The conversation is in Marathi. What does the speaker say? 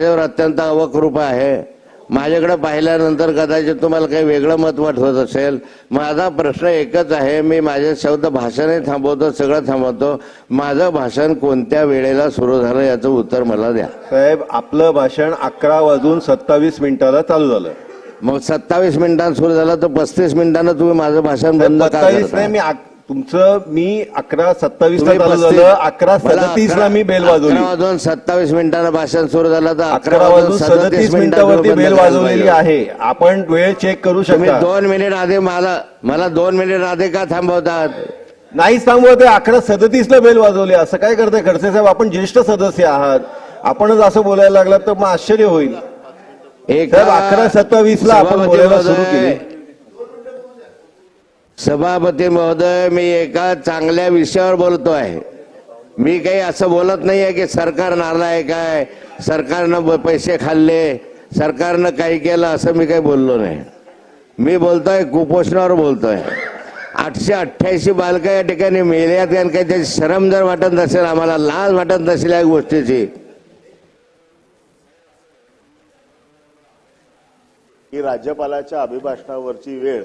अत्यंत अवकृपा आहे. माझ्याकडे पाहिल्यानंतर कदाचित तुम्हाला काही वेगळं मत वाटत असेल. माझा प्रश्न एकच आहे मी माझे शब्द भाषणही थांबवतो सगळं थांबवतो. माझं भाषण कोणत्या वेळेला सुरू झालं याचं उत्तर मला द्या. साहेब आपलं भाषण अकरा वाजून सत्तावीस मिनिटाला चालू झालं. मग सत्तावीस मिनिटांत सुरू झालं तर पस्तीस मिनिटांनं तुम्ही माझं भाषण बंद? नाही मी तुमचं मी अकरा सत्तावीस अकरा सदतीस ला मी बेल वाजवली. वाजून सत्तावीस मिनिटांना भाषण सुरू झालं तर अकरा वाजून सदतीस मिनिटावरती बेल वाजवलेली आहे. आपण वेळ चेक करू शकता. दोन मिनिट आधी मला मला दोन मिनिट आधी का थांबवतात? नाही सांगू ते अकरा सदतीस ला बेल वाजवली. असं काय करताय? खडसे साहेब आपण ज्येष्ठ सदस्य आहात. आपणच असं बोलायला लागलात तर मग आश्चर्य होईल. एका अकरा सत्तावीस ला आपण बोलायला सुरू केली. सभापती महोदय मी एका चांगल्या विषयावर बोलतो आहे मी काही असं बोलत नाही आहे की सरकार नालायक आहे सरकारनं ब- पैसे खाल्ले सरकारनं काही केलं असं मी काही बोललो नाही. मी बोलतोय कुपोषणावर बोलतोय. आठशे अठ्ठ्याऐंशी बालका या ठिकाणी मेल्यात कारण काही त्याची शरम जर वाटत नसेल आम्हाला लाज वाटत नसेल या गोष्टीची. ही राज्यपालाच्या अभिभाषणावरची वेळ